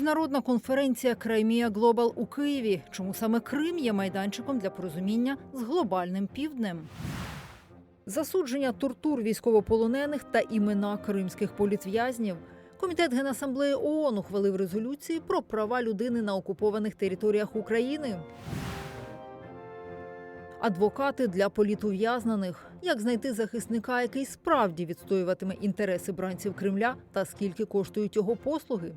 Міжнародна конференція Краймія Глобал у Києві. Чому саме Крим є майданчиком для порозуміння з глобальним півднем? Засудження тортур військовополонених та імена кримських політв'язнів. Комітет Генасамблеї ООН ухвалив резолюції про права людини на окупованих територіях України. Адвокати для політув'язнених. Як знайти захисника, який справді відстоюватиме інтереси бранців Кремля та скільки коштують його послуги?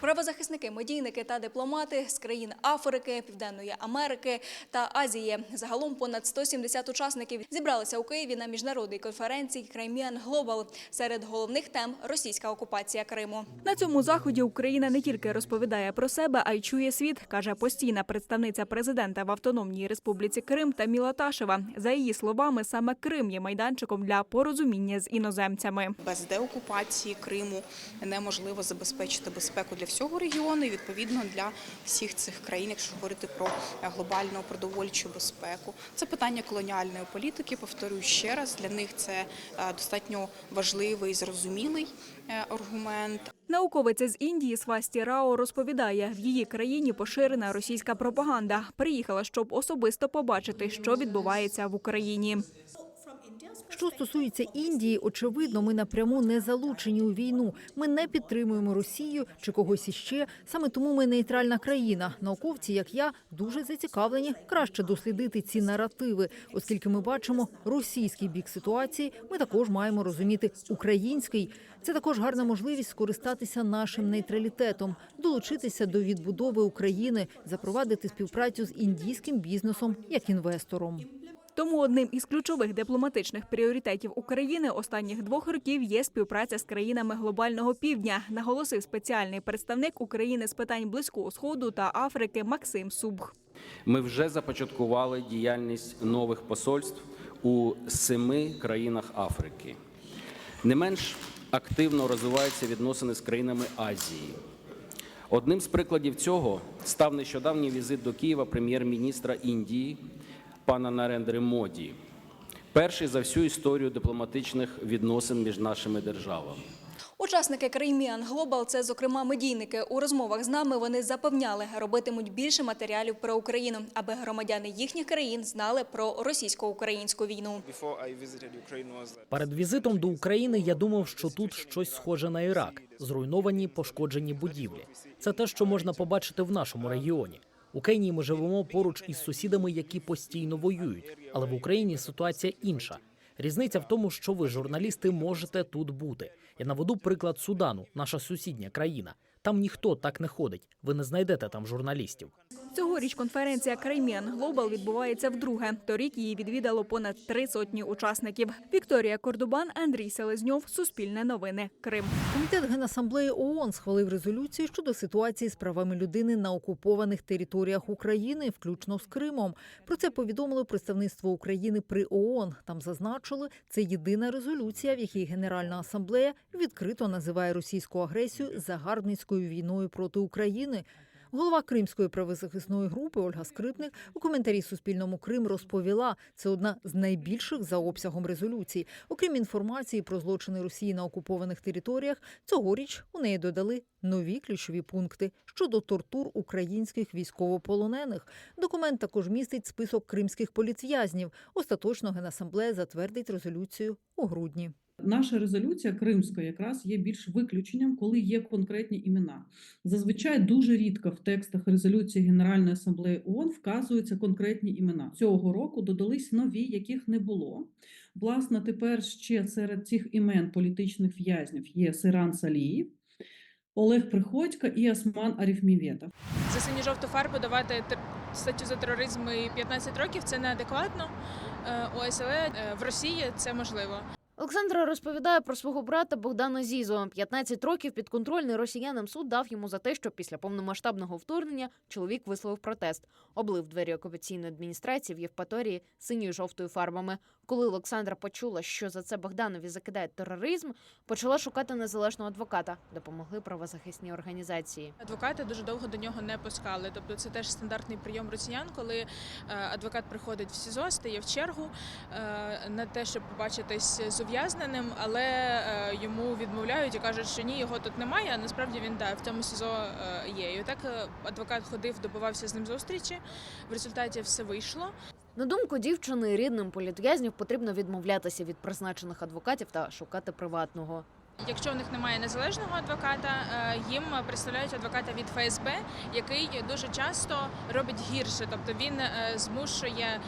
Правозахисники, медійники та дипломати з країн Африки, Південної Америки та Азії. Загалом понад 170 учасників зібралися у Києві на міжнародній конференції Crimean Global. Серед головних тем російська окупація Криму. На цьому заході Україна не тільки розповідає про себе, а й чує світ, каже постійна представниця президента в Автономній Республіці Крим Таміла Ташева. За її словами, саме Крим є майданчиком для порозуміння з іноземцями. Без деокупації Криму неможливо забезпечити безпеку для всього регіону і відповідно для всіх цих країн, якщо говорити про глобальну продовольчу безпеку. Це питання колоніальної політики. Повторюю ще раз, для них це е, достатньо важливий зрозумілий е, аргумент. Науковиця з Індії Свасті Рао розповідає, в її країні поширена російська пропаганда. Приїхала, щоб особисто побачити, що відбувається в Україні. Що стосується Індії, очевидно, ми напряму не залучені у війну. Ми не підтримуємо Росію чи когось іще. Саме тому ми нейтральна країна. Науковці, як я, дуже зацікавлені краще дослідити ці наративи, оскільки ми бачимо російський бік ситуації. Ми також маємо розуміти український. Це також гарна можливість скористатися нашим нейтралітетом, долучитися до відбудови України, запровадити співпрацю з індійським бізнесом як інвестором. Тому одним із ключових дипломатичних пріоритетів України останніх двох років є співпраця з країнами глобального півдня, наголосив спеціальний представник України з питань близького сходу та Африки Максим Субх. Ми вже започаткували діяльність нових посольств у семи країнах Африки. Не менш активно розвиваються відносини з країнами Азії. Одним з прикладів цього став нещодавній візит до Києва прем'єр-міністра Індії пана Нарендри Моді, перший за всю історію дипломатичних відносин між нашими державами. Учасники Crimean Global – це, зокрема, медійники. У розмовах з нами вони запевняли, робитимуть більше матеріалів про Україну, аби громадяни їхніх країн знали про російсько-українську війну. Перед візитом до України я думав, що тут щось схоже на Ірак, зруйновані пошкоджені будівлі. Це те, що можна побачити в нашому регіоні. У Кенії ми живемо поруч із сусідами, які постійно воюють, але в Україні ситуація інша. Різниця в тому, що ви, журналісти, можете тут бути. Я наведу приклад Судану, наша сусідня країна. Там ніхто так не ходить. Ви не знайдете там журналістів. Цьогоріч конференція Crimean Global відбувається вдруге. Торік її відвідало понад три сотні учасників. Вікторія Кордубан, Андрій Селезньов, Суспільне новини, Крим. Комітет Генасамблеї ООН схвалив резолюцію щодо ситуації з правами людини на окупованих територіях України, включно з Кримом. Про це повідомило представництво України при ООН. Там зазначили, це єдина резолюція, в якій Генеральна асамблея відкрито називає російську агресію загарбницькою війною проти України. Голова Кримської правозахисної групи Ольга Скрипник у коментарі Суспільному Крим розповіла, це одна з найбільших за обсягом резолюцій. Окрім інформації про злочини Росії на окупованих територіях, цьогоріч у неї додали нові ключові пункти щодо тортур українських військовополонених. Документ також містить список кримських політв'язнів. Остаточно Генасамблея затвердить резолюцію у грудні. Наша резолюція кримська якраз є більш виключенням, коли є конкретні імена. Зазвичай дуже рідко в текстах резолюції Генеральної асамблеї ООН вказуються конкретні імена. Цього року додались нові, яких не було. Власне, тепер ще серед цих імен політичних в'язнів є Сиран Саліїв, Олег Приходько і Осман Арифміветов. за синьо-жовту фарбу давати статтю за тероризм і 15 років це неадекватно. Е, Ось але е, в Росії це можливо. Олександра розповідає про свого брата Богдана Зізо. 15 років підконтрольний росіянам суд дав йому за те, що після повномасштабного вторгнення чоловік висловив протест, облив двері окупаційної адміністрації в Євпаторії синьою жовтою фарбами. Коли Олександра почула, що за це Богданові закидають тероризм, почала шукати незалежного адвоката. Допомогли правозахисні організації. Адвокати дуже довго до нього не пускали. Тобто це теж стандартний прийом росіян, коли е, адвокат приходить в СІЗО, стає в чергу е, на те, щоб побачитись з ув'язненим, але е, йому відмовляють і кажуть, що ні, його тут немає. А насправді він да, в цьому СІЗО є. І отак е, адвокат ходив, добивався з ним зустрічі. В результаті все вийшло. На думку дівчини, рідним політв'язнів потрібно відмовлятися від призначених адвокатів та шукати приватного. Якщо у них немає незалежного адвоката, е, їм представляють адвоката від ФСБ, який дуже часто робить гірше, тобто він е, змушує е,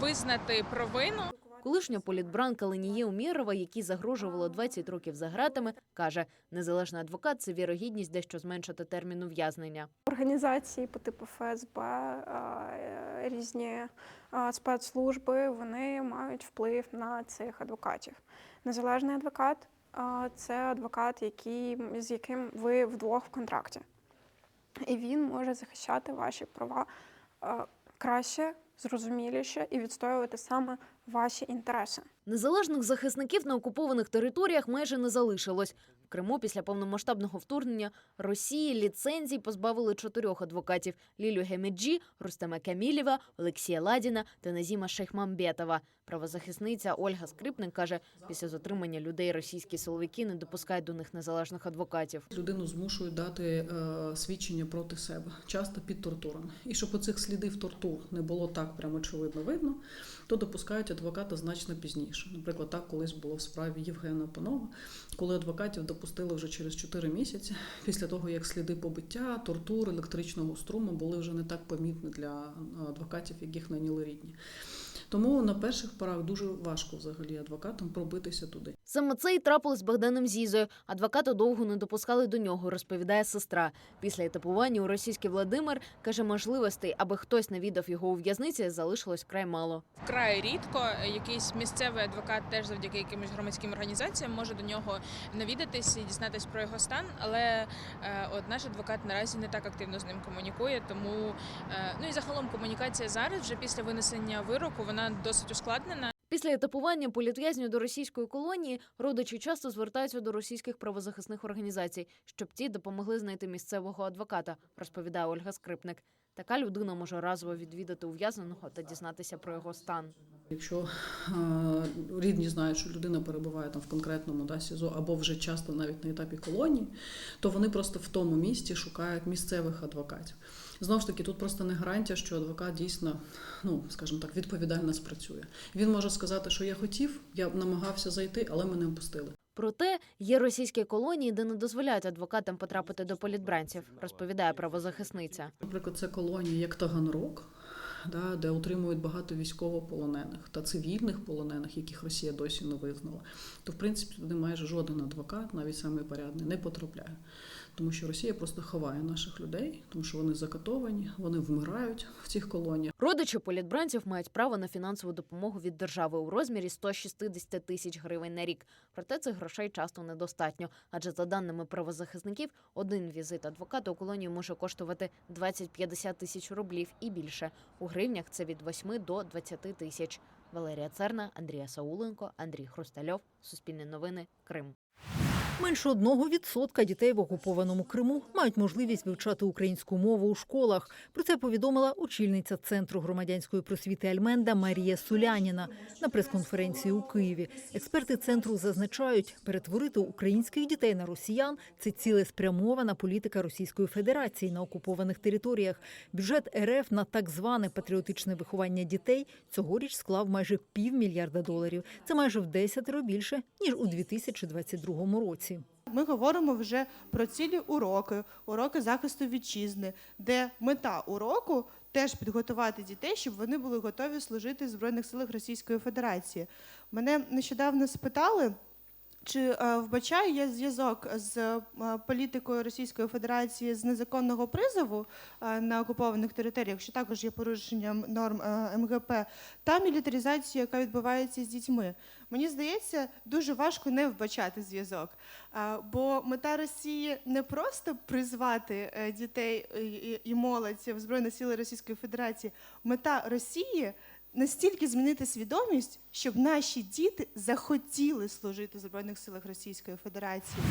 визнати провину. Колишня політбранка Леніє Умєрова, якій загрожувало 20 років за гратами, каже, незалежний адвокат це вірогідність дещо зменшити термін ув'язнення. Організації по типу ФСБ, е, різні спецслужби, вони мають вплив на цих адвокатів. Незалежний адвокат це адвокат, який, з яким ви вдвох в контракті. І він може захищати ваші права краще, зрозуміліше і відстоювати саме ваші інтереси. Незалежних захисників на окупованих територіях майже не залишилось. В Криму після повномасштабного вторгнення Росії ліцензій позбавили чотирьох адвокатів: Лілю Гемеджі, Рустема Камілєва, Олексія Ладіна та Назіма Шейхмамбетова. Правозахисниця Ольга Скрипник каже, після затримання людей російські силовики не допускають до них незалежних адвокатів. Людину змушують дати е, свідчення проти себе, часто під тортурами. І щоб оцих слідів тортур не було так прямо очевидно видно, то допускають адвоката значно пізніше. Наприклад, так колись було в справі Євгена Панова, коли адвокатів допустили вже через 4 місяці, після того як сліди побиття, тортур, електричного струму були вже не так помітні для адвокатів, яких наняли рідні. Тому на перших порах дуже важко взагалі адвокатам пробитися туди. Саме це й трапилось з Богданом Зізою. Адвоката довго не допускали до нього, розповідає сестра. Після етапування у російський Владимир каже, можливостей, аби хтось навідав його у в'язниці, залишилось край мало. Вкрай рідко якийсь місцевий адвокат теж завдяки якимось громадським організаціям може до нього навідатись і дізнатись про його стан. Але е, от наш адвокат наразі не так активно з ним комунікує. Тому е, ну і загалом комунікація зараз, вже після винесення вироку, вона досить ускладнена. Після етапування політв'язню до російської колонії родичі часто звертаються до російських правозахисних організацій, щоб ті допомогли знайти місцевого адвоката, розповідає Ольга Скрипник. Така людина може разово відвідати ув'язненого та дізнатися про його стан. Якщо рідні знають, що людина перебуває там в конкретному да, СІЗО або вже часто навіть на етапі колонії, то вони просто в тому місті шукають місцевих адвокатів. Знову ж таки, тут просто не гарантія, що адвокат дійсно, ну скажімо так, відповідально спрацює. Він може сказати, що я хотів, я намагався зайти, але мене впустили. Проте є російські колонії, де не дозволяють адвокатам потрапити до політбранців, розповідає правозахисниця. Наприклад, це колонії як Таганрог, да, де утримують багато військовополонених та цивільних полонених, яких Росія досі не визнала. То, в принципі, туди майже жоден адвокат, навіть самий порядний, не потрапляє. Тому що Росія просто ховає наших людей, тому що вони закатовані, вони вмирають в цих колоніях. Родичі політбранців мають право на фінансову допомогу від держави у розмірі 160 тисяч гривень на рік. Проте цих грошей часто недостатньо, адже за даними правозахисників, один візит адвоката у колонію може коштувати 20-50 тисяч рублів і більше. У гривнях це від 8 до 20 тисяч. Валерія Церна, Андрія Сауленко, Андрій Хрустальов. Суспільне новини. Крим. Менше одного відсотка дітей в окупованому Криму мають можливість вивчати українську мову у школах. Про це повідомила очільниця центру громадянської просвіти Альменда Марія Суляніна на прес-конференції у Києві. Експерти центру зазначають, перетворити українських дітей на росіян це цілеспрямована політика Російської Федерації на окупованих територіях. Бюджет РФ на так зване патріотичне виховання дітей цьогоріч склав майже півмільярда доларів. Це майже в десятеро більше ніж у 2022 році. Ми говоримо вже про цілі уроки, уроки захисту вітчизни, де мета уроку теж підготувати дітей, щоб вони були готові служити в Збройних силах Російської Федерації. Мене нещодавно спитали. Чи е, вбачаю я зв'язок з е, політикою Російської Федерації з незаконного призову е, на окупованих територіях, що також є порушенням норм МГП, та мілітаризацією, яка відбувається з дітьми? Мені здається, дуже важко не вбачати зв'язок. Бо мета Росії не просто призвати дітей і молодь в Збройні Сили Російської Федерації. Мета Росії настільки змінити свідомість, щоб наші діти захотіли служити в Збройних силах Російської Федерації.